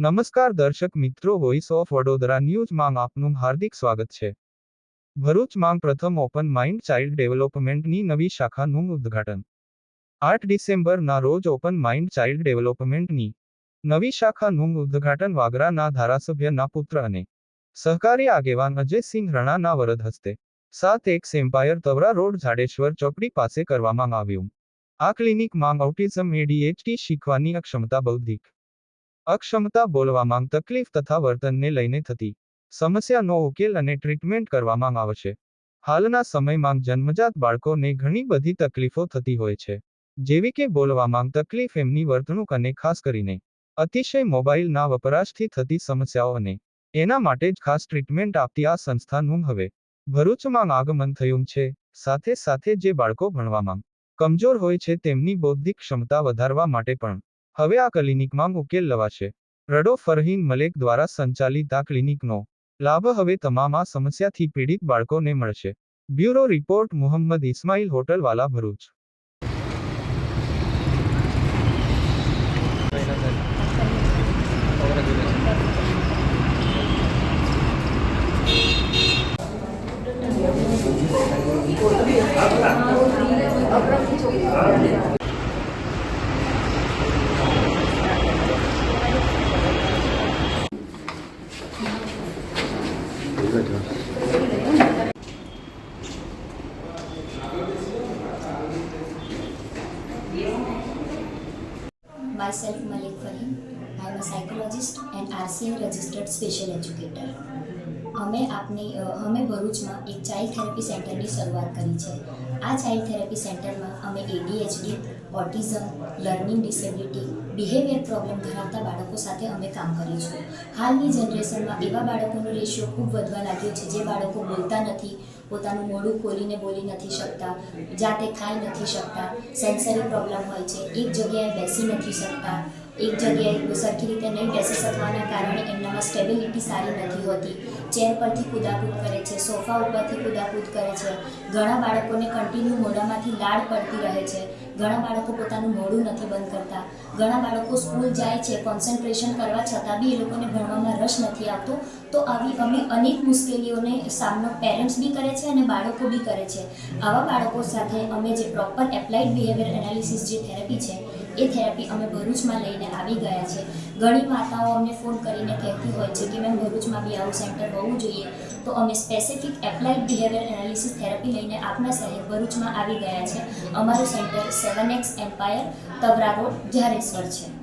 નમસ્કાર દર્શક મિત્રો વોઇસ ઓફ વડોદરા ન્યૂઝમાં આપનું હાર્દિક સ્વાગત છે. ભરૂચમાં પ્રથમ ઓપન માઇન્ડ ચાઇલ્ડ ડેવલપમેન્ટની નવી શાખાનું ઉદ્ઘાટન. આઠ ડિસેમ્બરના રોજ ઓપન માઇન્ડ ચાઇલ્ડ ડેવલપમેન્ટની નવી શાખાનું ઉદ્ઘાટન વાગરાના ધારાસભ્યના પુત્ર અને સહકારી આગેવાન અજયસિંહ રણાના વરદ હસ્તે સાત એક સેમ્પાયર તવરા રોડ, જાડેશ્વર ચોકડી પાસે કરવામાં આવ્યું. આ ક્લિનિકમાં ઓટિઝમ એડીએચડી શીખવાની અક્ષમતા, બૌદ્ધિક અક્ષમતા બોલવામાં તકલીફ તથા વર્તનને લઈને થતી સમસ્યાનો ઉકેલ અને ટ્રીટમેન્ટ કરવામાં આવશે. હાલના સમયમાં જન્મજાત બાળકોને ઘણી બધી તકલીફો થતી હોય છે, જેવી કે બોલવામાં તકલીફ એમની વર્તણૂક અને ખાસ કરીને અતિશય મોબાઈલના વપરાશથી થતી સમસ્યાઓ અને એના માટે જ ખાસ ટ્રીટમેન્ટ આપતી આ સંસ્થાનું હવે ભરૂચમાં આગમન થયું છે. સાથે સાથે જે બાળકો ભણવામાં કમજોર હોય છે, તેમની બૌદ્ધિક ક્ષમતા વધારવા માટે પણ હવે આ ક્લિનિકમાં ઉકેલ લવાશે. રડો ફરહીન મલેક દ્વારા સંચાલિત આ ક્લિનિકનો લાભ હવે તમામ આ સમસ્યાથી પીડિત બાળકોને મળશે. Bureau report, Mohammed Ismail Hotelwala Bharuch. Myself, Malik Fahim. I am a psychologist and RCA registered special educator. અમે આપની અમે ભરૂચમાં એક ચાઇલ્ડ થેરેપી સેન્ટરની શરૂઆત કરી છે આ ચાઇલ્ડ થેરેપી સેન્ટરમાં અમે ADHD autism learning disability behaviour problem ધરાવતા બાળકો સાથે અમે કામ કરીશું હાલની જનરેશનમાં એવા બાળકોનો રેશિયો ખૂબ વધવા લાગ્યો છે જે બાળકો બોલતા નથી પોતાનું મોઢું ખોલીને બોલી નથી શકતા, જાતે ખાઈ નથી શકતા સેન્સરી પ્રોબ્લેમ હોય છે. એક જગ્યાએ બેસી નથી શકતા. એક જગ્યાએ સરખી રીતે નહીં બેસી શકવાના કારણે એમનામાં સ્ટેબિલિટી સારી નથી હોતી. ચેર પરથી કુદાકૂદ કરે છે, સોફા ઉપરથી કુદાકૂદ કરે છે. ઘણા બાળકોને કન્ટિન્યુ મોઢામાંથી લાળ પડતી રહે છે. ઘણા બાળકો પોતાનું મોઢું નથી બંધ કરતા. ઘણા બાળકો સ્કૂલ જાય છે કોન્સન્ટ્રેશન કરવા છતાં બી એ લોકોને ભણવામાં રસ નથી આવતો. તો આવી અમે અનેક મુશ્કેલીઓને સામનો પેરેન્ટ્સ બી કરે છે અને બાળકો બી કરે છે. આવા બાળકો સાથે અમે જે પ્રોપર એપ્લાઇડ બિહેવિયર એનાલિસિસ જે થેરેપી છે એ થેરપી અમે ભરૂચમાં લઈને આવી ગયા છે. ઘણી માતાઓ અમને ફોન કરીને કહેતી હોય છે કે, મેમ, ભરૂચમાં બી આવું સેન્ટર હોવું જોઈએ. તો અમે specific applied behaviour analysis therapy લઈને આપના શહેર ભરૂચમાં આવી ગયા છે. અમારું centre seven X empire Tavra road, Zadeshwar છે.